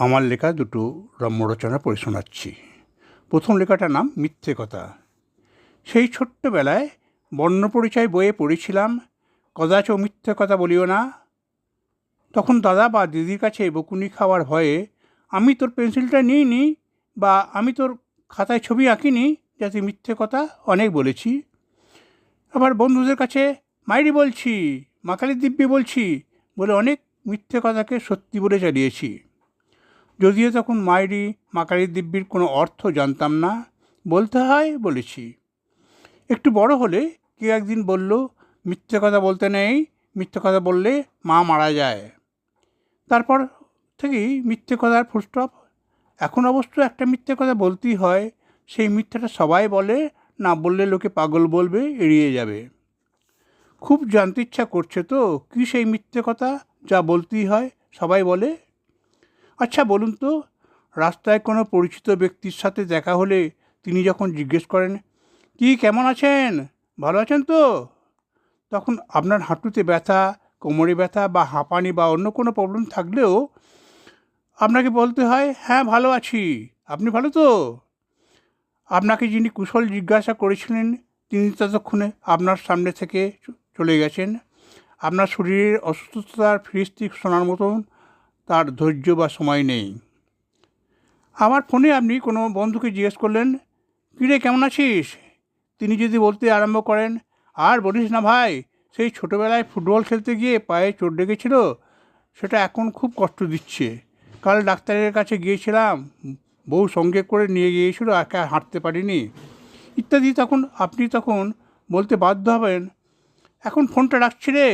আমার লেখা দুটো রম্য রচনা পড়ে শোনাচ্ছি। প্রথম লেখাটার নাম মিথ্যে কথা। সেই ছোট্টবেলায় বর্ণপরিচয় বইয়ে পড়েছিলাম, কদাচ মিথ্যে কথা বলিও না। তখন দাদা বা দিদির কাছে বকুনি খাওয়ার ভয়ে, আমি তোর পেন্সিলটা নিই নি বা আমি তোর খাতায় ছবি আঁকিনি যাতে মিথ্যে কথা অনেক বলেছি। আবার বন্ধুদের কাছে, মাইরি বলছি, মাকালি দিব্যি বলছি বলে অনেক মিথ্যে কথাকে সত্যি বলে চালিয়েছি যদিও তখন মাইরি মাকালি দিব্যির কোনো অর্থ জানতাম না, বলতে হয় বলেছি। একটু বড় হলে কেউ একদিন বলল, মিথ্যে কথা বলতে নেই, মিথ্যে কথা বললে মা মারা যায়। তারপর থেকেই মিথ্যে কথার ফুলস্টপ এখন অবশ্য একটা মিথ্যে কথা বলতেই হয়, সেই মিথ্যাটা সবাই বলে, না বললে লোকে পাগল বলবে, এড়িয়ে যাবে। খুব জানতে ইচ্ছা করছে তো, কী সেই মিথ্যে কথা যা বলতেই হয়, সবাই বলে আচ্ছা বলুন তো, রাস্তায় কোনো পরিচিত ব্যক্তির সাথে দেখা হলে তিনি যখন জিজ্ঞেস করেন, কি, কেমন আছেন? ভালো আছেন তো? তখন আপনার হাঁটুতে ব্যথা, কোমরে ব্যথা বা হাঁপানি বা অন্য কোনো প্রবলেম থাকলেও আপনাকে বলতে হয় হ্যাঁ ভালো আছি। আপনি ভালো তো? আপনাকে যিনি কুশল জিজ্ঞাসা করেছিলেন, তিনি ততক্ষণে আপনার সামনে থেকে চলে গেছেন। আপনার শরীরের অসুস্থতার ফিরিস্তি শোনার মতন তার ধৈর্য বা সময় নেই। আমার ফোনে আপনি কোনো বন্ধুকে জিজ্ঞেস করলেন, কিরে, কেমন আছিস? তিনি যদি বলতে আরম্ভ করেন, আর বলিস না ভাই, সেই ছোটোবেলায় ফুটবল খেলতে গিয়ে পায়ে চোট লেগেছিল, সেটা এখন খুব কষ্ট দিচ্ছে। কাল ডাক্তারের কাছে গিয়েছিলাম, বউ সঙ্গে করে নিয়ে গিয়েছিল, একা হাঁটতে পারিনি। ইত্যাদি তখন আপনি তখন বলতে বাধ্য হবেন, এখন ফোনটা রাখছি রে,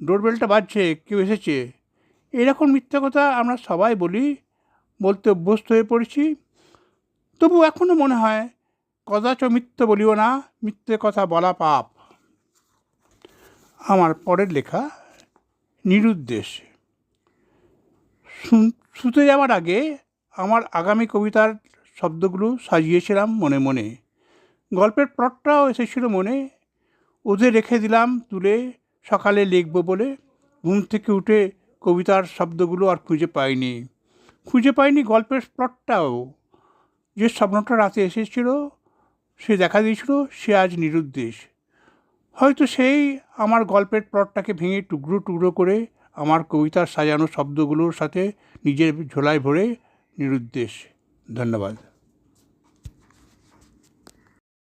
ডোরবেলটা বাজছে, কেউ এসেছে? এরকম মিথ্যা কথা আমরা সবাই বলি, বলতে অভ্যস্ত হয়ে পড়েছি। তবু এখনও মনে হয়, কদাচ মিথ্যে বলিও না, মিথ্যে কথা বলা পাপ। আমার পরের লেখা, নিরুদ্দেশ। শুতে যাওয়ার আগে আমার আগামী কবিতার শব্দগুলো সাজিয়েছিলাম মনে মনে। গল্পের প্লটটাও এসেছিল মনে। ওদের রেখে দিলাম তুলে, সকালে লিখব বলে। ঘুম থেকে উঠে কবিতার শব্দগুলো আর খুঁজে পাইনি। খুঁজে পাইনি গল্পের প্লটটাও যে স্বপ্নটা রাতে এসেছিল, সে দেখা দিয়েছিল, সে আজ নিরুদ্দেশ। হয়তো সেই আমার গল্পের প্লটটাকে ভেঙে টুকরো টুকরো করে আমার কবিতার সাজানো শব্দগুলোর সাথে নিজের ঝোলায় ভরে নিরুদ্দেশ। ধন্যবাদ।